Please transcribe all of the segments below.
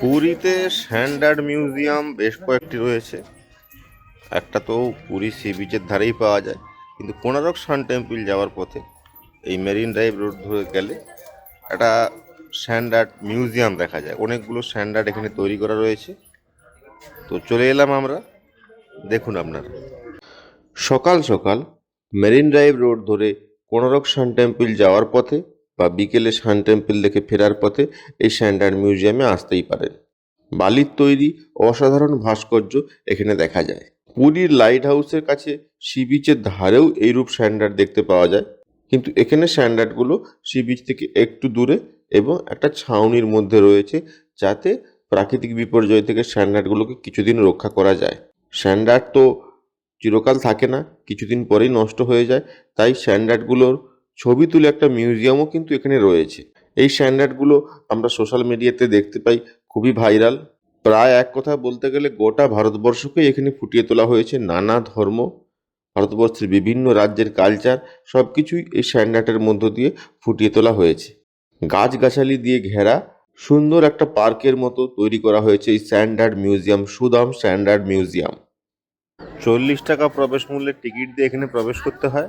পুরীতে standard museum বেশ কয়েকটি রয়েছে। একটা তো পুরী সি বিচের ধারেই পাওয়া যায়, কিন্তু কোনারক সান টেম্পল যাওয়ার পথে এই মেরিন ড্রাইভ রোড ধরে গেলে একটা স্যান্ডার্ড মিউজিয়াম দেখা যায়। অনেকগুলো স্যান্ডার্ড এখানে তৈরি করা রয়েছে। তো চলে এলাম আমরা, দেখুন আপনারা। সকাল সকাল মেরিন ড্রাইভ রোড ধরে কোনারক সান টেম্পল যাওয়ার পথে বা বিকেলে সান টেম্পল দেখে ফেরার পথে এই স্যান্ডার্ড মিউজিয়ামে আসতেই পারেন। বালির তৈরি অসাধারণ ভাস্কর্য এখানে দেখা যায়। পুরীর লাইট হাউসের কাছে সি বিচের ধারেও এইরূপ স্যান্ডার্ড দেখতে পাওয়া যায়। কিন্তু এখানে স্যান্ডার্ডগুলো সি বিচ থেকে একটু দূরে এবং একটা ছাউনির মধ্যে রয়েছে যাতে প্রাকৃতিক বিপর্যয় থেকে স্যান্ডার্ডগুলোকে কিছুদিন রক্ষা করা যায়। স্যান্ডার্ড তো চিরকাল থাকে না, কিছুদিন পরেই নষ্ট হয়ে যায়। তাই স্যান্ডার্ডগুলোর ছবি তুলে একটা মিউজিয়ামও কিন্তু এখানে রয়েছে। এই স্ট্যান্ডার্ডগুলো আমরা সোশ্যাল মিডিয়াতে দেখতে পাই, খুবই ভাইরাল প্রায় এক কথা বলতে গেলে গোটা ভারতবর্ষকে এখানে ফুটিয়ে তোলা হয়েছে নানা ধর্ম। ভারতবর্ষের বিভিন্ন রাজ্যের কালচার সব কিছুই এই স্ট্যান্ডার্ডের মধ্য দিয়ে ফুটিয়ে তোলা হয়েছে। গাছগাছালি দিয়ে ঘেরা, সুন্দর একটা পার্কের মতো তৈরি করা হয়েছে এই স্ট্যান্ডার্ড মিউজিয়াম সুদাম স্ট্যান্ডার্ড মিউজিয়াম চল্লিশ টাকা প্রবেশ মূল্যের টিকিট দিয়ে এখানে প্রবেশ করতে হয়।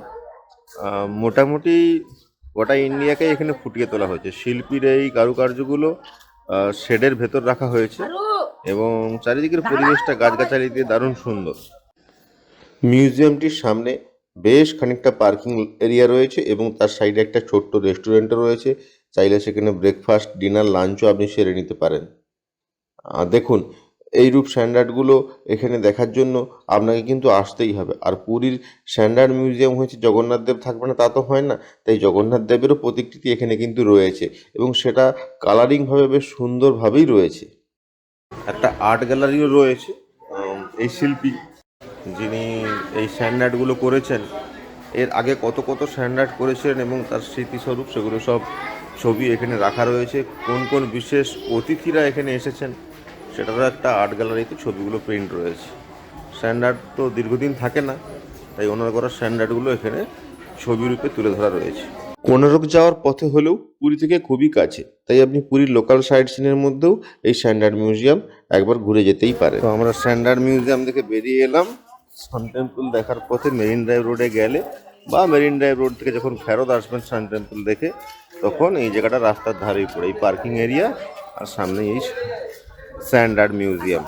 মোটামুটি গোটা ইন্ডিয়াকে এখানে ফুটিয়ে তোলা হয়েছে। শিল্পীর এই কারুকার্যগুলো শেডের ভেতর রাখা হয়েছে এবং চারিদিকের পরিবেশটা গাছগাছালি দিয়ে দারুণ সুন্দর। মিউজিয়ামটির সামনে বেশ খানিকটা পার্কিং এরিয়া রয়েছে এবং তার সাইডে একটা ছোট্ট রেস্টুরেন্টও রয়েছে। চাইলে সেখানে ব্রেকফাস্ট, ডিনার, লাঞ্চও আপনি সেরে নিতে পারেন। দেখুন এইরূপ স্ট্যান্ডার্ডগুলো এখানে দেখার জন্য আপনাকে কিন্তু আসতেই হবে। আর পুরীর স্ট্যান্ডার্ড মিউজিয়াম হয়েছে জগন্নাথ দেব থাকবে না, তা তো হয় না। তাই জগন্নাথ দেবেরও প্রতিকৃতি এখানে কিন্তু রয়েছে এবং সেটা কালারিংভাবে বেশ সুন্দরভাবেই রয়েছে। একটা আর্ট গ্যালারিও রয়েছে এই শিল্পী যিনি এই স্ট্যান্ডার্ডগুলো করেছেন, এর আগে কত কত স্ট্যান্ডার্ড করেছেন এবং তার স্মৃতিস্বরূপ সেগুলো সব ছবি এখানে রাখা রয়েছে। কোন কোন বিশেষ অতিথিরা এখানে এসেছেন সেটারও একটা আর্ট গ্যালারিতে ছবিগুলো প্রিন্ট রয়েছে। স্ট্যান্ডার্ড তো দীর্ঘদিন থাকে না, তাই ওনার করা স্ট্যান্ডার্ডগুলো এখানে ছবি রূপে তুলে ধরা রয়েছে। কোনারক যাওয়ার পথে হলেও পুরী থেকে খুবই কাছে, তাই আপনি পুরীর লোকাল সাইট সিনের মধ্যেও এই স্ট্যান্ডার্ড মিউজিয়াম একবার ঘুরে যেতেই পারে। তো আমরা স্ট্যান্ডার্ড মিউজিয়াম থেকে বেরিয়ে এলাম। সান টেম্পল দেখার পথে মেরিন ড্রাইভ রোডে গেলে বা মেরিন ড্রাইভ রোড থেকে যখন ফেরত আসবেন সান টেম্পল দেখে, তখন এই জায়গাটা রাস্তার ধারেই পড়ে, এই পার্কিং এরিয়া আর সামনে এই স্ট্যান্ডার্ড মিউজিয়াম।